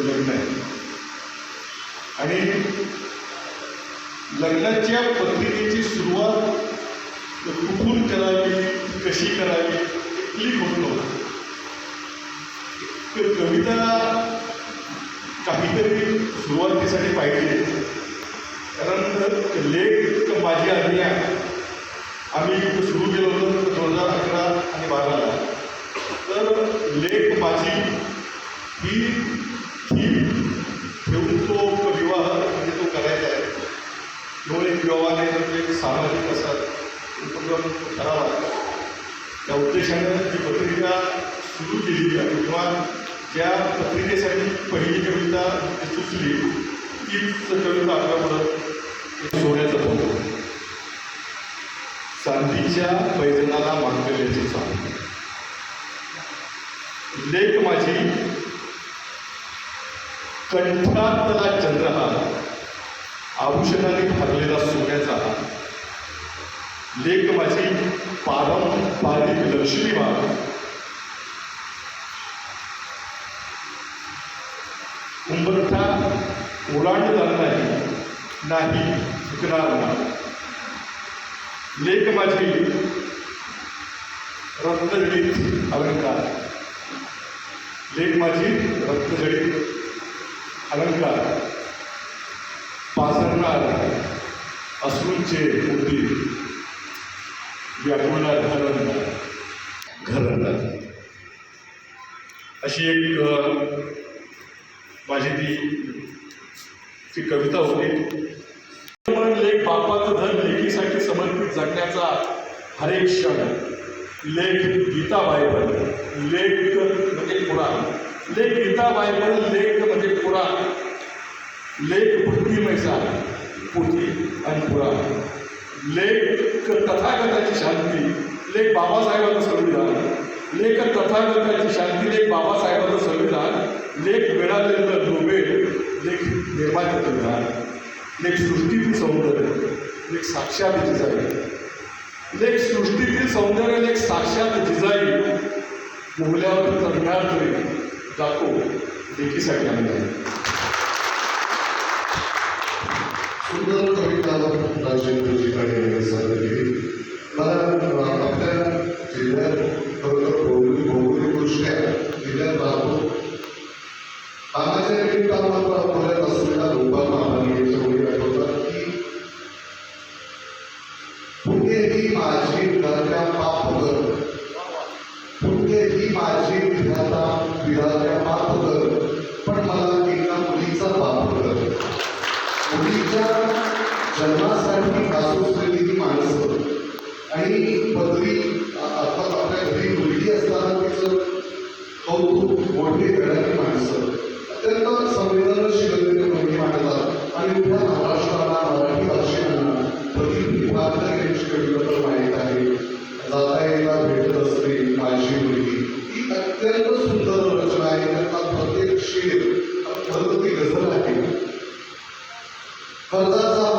लग्न आहे आणि लग्नाच्या पत्रिकेची सुरुवात कुठून करावी कशी करावी क्लिक होत? कविता काहीतरी सुरुवातीसाठी पाहिजे. कारण लेख माझी आज्ञा आम्ही सुरू केलं होतं दोन हजार अकरा आणि बाराला. तर लेख माझी ही सामाजिक असा उपक्रम करावा त्या उद्देशानं जी पत्रिका सुरू केली आहे किंवा ज्या पत्रिकेसाठी पहिली कविता सुचली तीच कविता आपल्या परत सोन्याचं फोटो चांदीच्या पैजनाला मांगल्याची चांद लेख माझी कंठातला चंद्रहार आभूषणाने भरलेला सोन्याचा हार. लेख माझी पारंपरिक लक्ष्मीबाग उंबरठा ओलांडणार नाही. नाही चुकणार नाही. लेख माझी रक्तजळीत अलंकार. लेख माझी रत्नजडीत अलंकार. पासरणार अश्रूंचे मोती व्याकुळला घरंदार घरंदार अशी एक माझी ती ती कविता होती. म्हणून लेख बापाचं धन लेखीसाठी समर्पित जगण्याचा हरेक क्षण लेख गीता बायबल लेख म्हणजे पुराण लेख गीता बायबल लेख म्हणजे पुराण लेख भक्तिमयचा पोथी आणि पुराण लेख तथागताची शांती. लेख बाबासाहेबांचं संविधान. लेख तथागताची शांती लेख बाबासाहेबांचं संविधान. लेख मिळालेलं नोबेल लेख निर्माण संविधान. लेख सृष्टीतील सौंदर्य लेख साक्षात जिजाई लेख सृष्टीतील सौंदर्य लेख साक्षात जिजाई मोहल्यावर चढणार तरी जातो लेखीसाठी आम्ही सुंदर कविता राजेंद्र कामाच्या निमित्तानं मात्र असलेला गोपाल महाराणी याच्यामुळे आठवतात की पुण्य ही माझी विधात्या पापगर भारत यांची माहीत आहे जाता येता भेटत असते माझी मुलगी ही अत्यंत सुंदर रचना आहे. त्यातला प्रत्येक शेर खरं गझल आहे. कर्जाचा